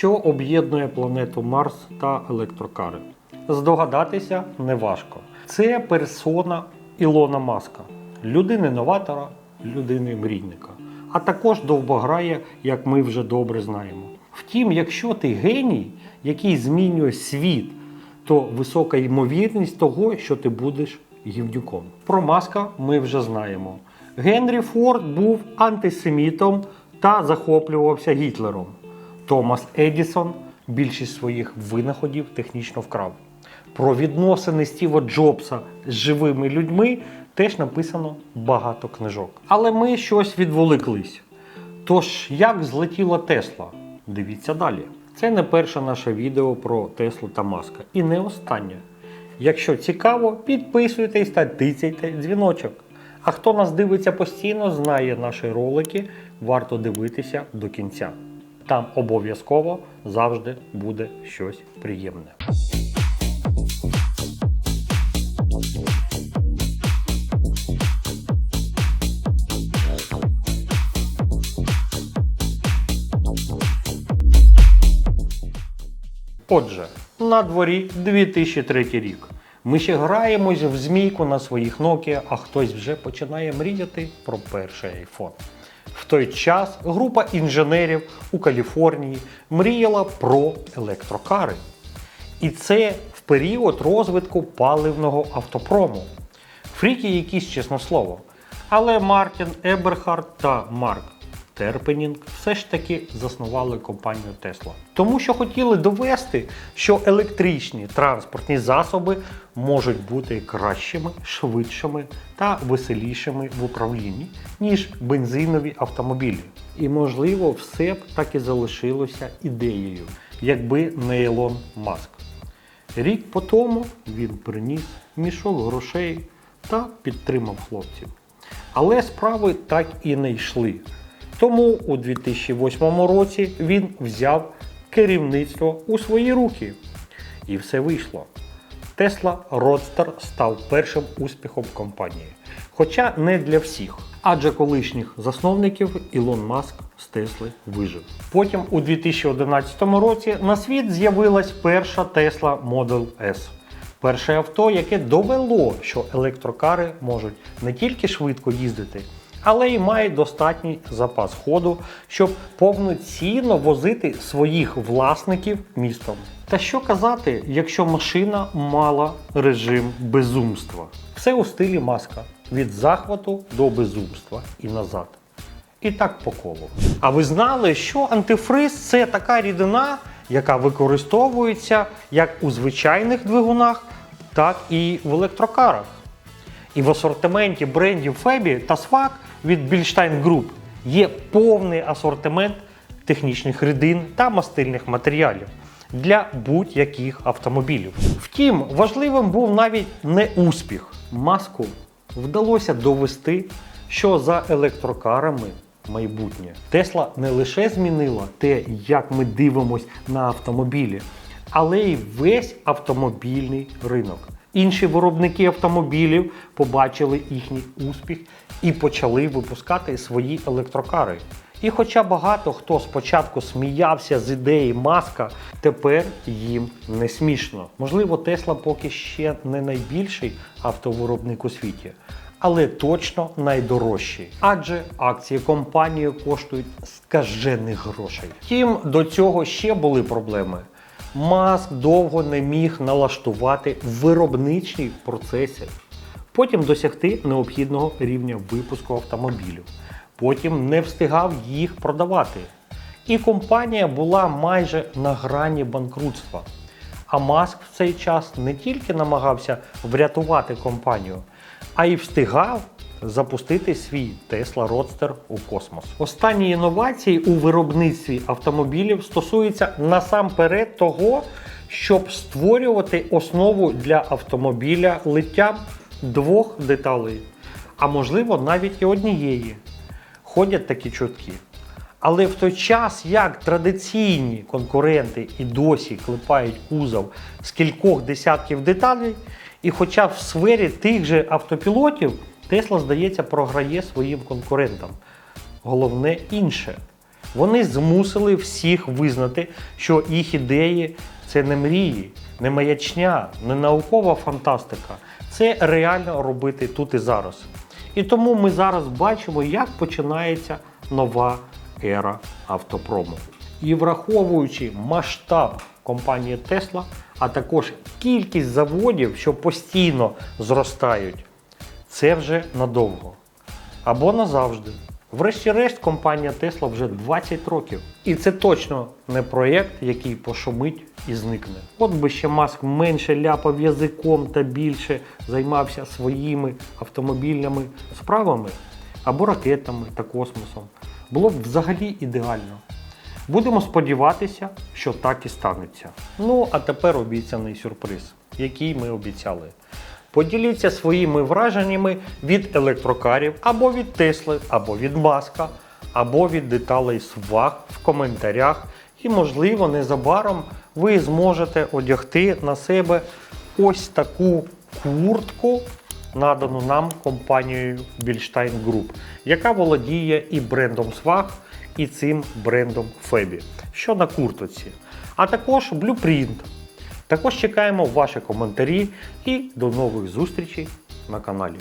Що об'єднує планету Марс та електрокари? Здогадатися неважко. Це персона Ілона Маска, людини-новатора, людини-мрійника, а також довбограє, як ми вже добре знаємо. Втім, якщо ти геній, який змінює світ, то висока ймовірність того, що ти будеш гівнюком. Про Маска ми вже знаємо. Генрі Форд був антисемітом та захоплювався Гітлером. Томас Едісон більшість своїх винаходів технічно вкрав. Про відносини Стіва Джобса з живими людьми теж написано багато книжок. Але ми щось відволиклись. Тож, як злетіла Тесла? Дивіться далі. Це не перше наше відео про Теслу та Маска. І не останнє. Якщо цікаво, підписуйтесь та тицяйте дзвіночок. А хто нас дивиться постійно, знає наші ролики, варто дивитися до кінця. Там обов'язково завжди буде щось приємне. Отже, на дворі 2003 рік. Ми ще граємось в змійку на своїх Nokia, а хтось вже починає мріяти про перший iPhone. Той час група інженерів у Каліфорнії мріяла про електрокари. І це в період розвитку паливного автопрому. Фріки якісь, чесне слово. Але Мартін Еберхард та Марк Терпенінг все ж таки заснували компанію Tesla. Тому що хотіли довести, що електричні транспортні засоби можуть бути кращими, швидшими та веселішими в управлінні, ніж бензинові автомобілі. І, можливо, все б так і залишилося ідеєю, якби не Ілон Маск. Рік по тому він приніс мішок грошей та підтримав хлопців. Але справи так і не йшли. Тому у 2008 році він взяв керівництво у свої руки. І все вийшло. Tesla Roadster став першим успіхом компанії. Хоча не для всіх. Адже колишніх засновників Ілон Маск з Тесли вижив. Потім у 2011 році на світ з'явилась перша Tesla Model S. Перше авто, яке довело, що електрокари можуть не тільки швидко їздити, але й мають достатній запас ходу, щоб повноцінно возити своїх власників містом. Та що казати, якщо машина мала режим безумства? Все у стилі маска від захвату до безумства і назад. І так по колу. А ви знали, що антифриз це така рідина, яка використовується як у звичайних двигунах, так і в електрокарах. І в асортименті брендів Фебі та Swag від Bilstein Group є повний асортимент технічних рідин та мастильних матеріалів для будь-яких автомобілів. Втім, важливим був навіть не успіх. Маску вдалося довести, що за електрокарами майбутнє. Тесла не лише змінила те, як ми дивимось на автомобілі, але й весь автомобільний ринок. Інші виробники автомобілів побачили їхній успіх і почали випускати свої електрокари. І хоча багато хто спочатку сміявся з ідеї маска, тепер їм не смішно. Можливо, Тесла поки ще не найбільший автовиробник у світі, але точно найдорожчий. Адже акції компанії коштують скажених грошей. Втім, до цього ще були проблеми. Маск довго не міг налаштувати виробничі процеси, потім досягти необхідного рівня випуску автомобілів, потім не встигав їх продавати. І компанія була майже на грані банкрутства. А Маск в цей час не тільки намагався врятувати компанію, а й встигав запустити свій Tesla Roadster у космос. Останні інновації у виробництві автомобілів стосуються насамперед того, щоб створювати основу для автомобіля литтям двох деталей, а можливо навіть і однієї. Ходять такі чутки. Але в той час, як традиційні конкуренти і досі клепають кузов з кількох десятків деталей, і хоча в сфері тих же автопілотів Тесла, здається, програє своїм конкурентам. Головне інше. Вони змусили всіх визнати, що їх ідеї це не мрії, не маячня, не наукова фантастика. Це реально робити тут і зараз. І тому ми зараз бачимо, як починається нова ера автопрому. І враховуючи масштаб компанії Tesla, а також кількість заводів, що постійно зростають, це вже надовго або назавжди. Врешті-решт, компанія Tesla вже 20 років. І це точно не проєкт, який пошумить і зникне. От би ще Маск менше ляпав язиком та більше займався своїми автомобільними справами або ракетами та космосом. Було б взагалі ідеально. Будемо сподіватися, що так і станеться. Ну, а тепер обіцяний сюрприз, який ми обіцяли. Поділіться своїми враженнями від електрокарів або від Тесли, або від Маска, або від деталей сваг в коментарях. І, можливо, незабаром ви зможете одягти на себе ось таку куртку, надану нам компанією Більштайн Group, яка володіє і брендом Swag, і цим брендом Фебі, що на куртоці, а також Blueprint. Також чекаємо ваші коментарі і до нових зустрічей на каналі.